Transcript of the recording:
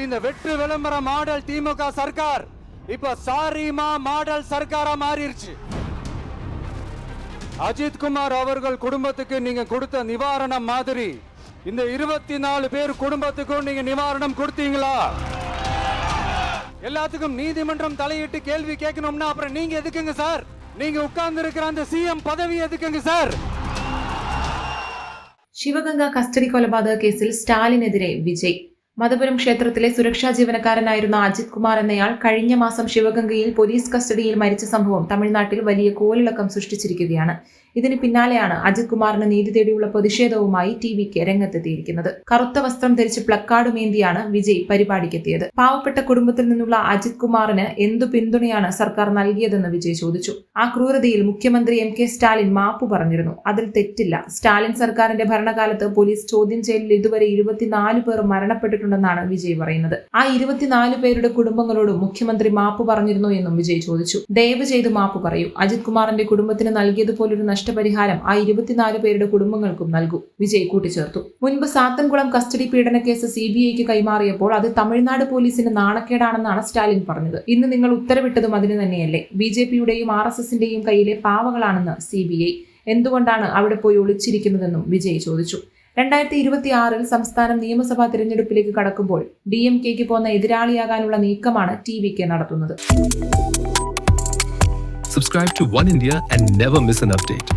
இந்த வெற்று விளம்பர மாடல் திமுக சர்க்கார் இப்ப சாரிமா மாடல் சர்க்காரா மாறிடுச்சு அஜித் குமார் அவர்கள் குடும்பத்துக்கு நீங்க கொடுத்த நிவாரணம் மாதிரி இந்த இருபத்தி நாலு பேர் குடும்பத்துக்கும் நீங்க நிவாரணம் கொடுத்தீங்களா எல்லாத்துக்கும் நீதிமன்றம் தலையிட்டு கேள்வி கேட்கணும்னா அப்புறம் நீங்க எதுக்குங்க சார் நீங்க உட்கார்ந்து இருக்கிற அந்த சிஎம் பதவி எதுக்குங்க சார் ശിവഗംഗ കസ്റ്റഡി കൊലപാതക കേസിൽ സ്റ്റാലിനെതിരെ വിജയ് മതപുരം ക്ഷേത്രത്തിലെ സുരക്ഷാ ജീവനക്കാരനായിരുന്ന അജിത് കുമാർ എന്നയാൾ കഴിഞ്ഞ മാസം ശിവഗംഗയിൽ പോലീസ് കസ്റ്റഡിയിൽ മരിച്ച സംഭവം തമിഴ്നാട്ടിൽ വലിയ കോലിളക്കം സൃഷ്ടിച്ചിരിക്കുകയാണ്. ഇതിന് പിന്നാലെയാണ് അജിത് കുമാറിന് നീതി തേടിയുള്ള പ്രതിഷേധവുമായി ടി വിക്ക് രംഗത്തെത്തിയിരിക്കുന്നത്. കറുത്ത വസ്ത്രം ധരിച്ച് പ്ലക്കാർഡുമേന്തിയാണ് വിജയ് പരിപാടിക്കെത്തിയത്. പാവപ്പെട്ട കുടുംബത്തിൽ നിന്നുള്ള അജിത് കുമാറിന് എന്തു പിന്തുണയാണ് സർക്കാർ നൽകിയതെന്ന് വിജയ് ചോദിച്ചു. ആ ക്രൂരതയിൽ മുഖ്യമന്ത്രി എം കെ സ്റ്റാലിൻ മാപ്പു പറഞ്ഞിരുന്നു. അതിൽ തെറ്റില്ല. സ്റ്റാലിൻ സർക്കാരിന്റെ ഭരണകാലത്ത് പോലീസ് ചോദ്യം ചെയ്യലിൽ ഇതുവരെ ഇരുപത്തിനാല് പേർ മരണപ്പെട്ടിട്ടുണ്ടെന്നാണ് വിജയ് പറയുന്നത്. ആ ഇരുപത്തിനാല് പേരുടെ കുടുംബങ്ങളോട് മുഖ്യമന്ത്രി മാപ്പ് പറഞ്ഞിരുന്നു എന്നും വിജയ് ചോദിച്ചു. ദയവ് ചെയ്ത് മാപ്പ് പറയൂ. അജിത് കുമാറിന്റെ കുടുംബത്തിന് നൽകിയതുപോലൊരു നഷ്ടപരിഹാരം ആ ഇരുപത്തിനാല് പേരുടെ കുടുംബങ്ങൾക്കും നൽകൂ. വിജയ് കൂട്ടിച്ചേർത്തു. മുൻപ് സാത്തൻകുളം കസ്റ്റഡി പീഡന കേസ് സി ബി ഐക്ക് കൈമാറിയപ്പോൾ അത് തമിഴ്നാട് പോലീസിന് നാണക്കേടാണെന്നാണ് സ്റ്റാലിൻ പറഞ്ഞത്. ഇന്ന് നിങ്ങൾ ഉത്തരവിട്ടതും അതിന് തന്നെയല്ലേ? ബി ജെ പിയുടെയും ആർ എസ് എസിന്റെയും കയ്യിലെ പാവകളാണെന്ന് സി ബി ഐ. എന്തുകൊണ്ടാണ് അവിടെ പോയി ഒളിച്ചിരിക്കുന്നതെന്നും വിജയ് ചോദിച്ചു. രണ്ടായിരത്തി ഇരുപത്തി ആറിൽ സംസ്ഥാനം നിയമസഭാ തിരഞ്ഞെടുപ്പിലേക്ക് കടക്കുമ്പോൾ ഡി എം കെക്ക് പോന്ന എതിരാളിയാകാനുള്ള നീക്കമാണ് ടി വി കെ നടത്തുന്നത് Subscribe to One India and never miss an update.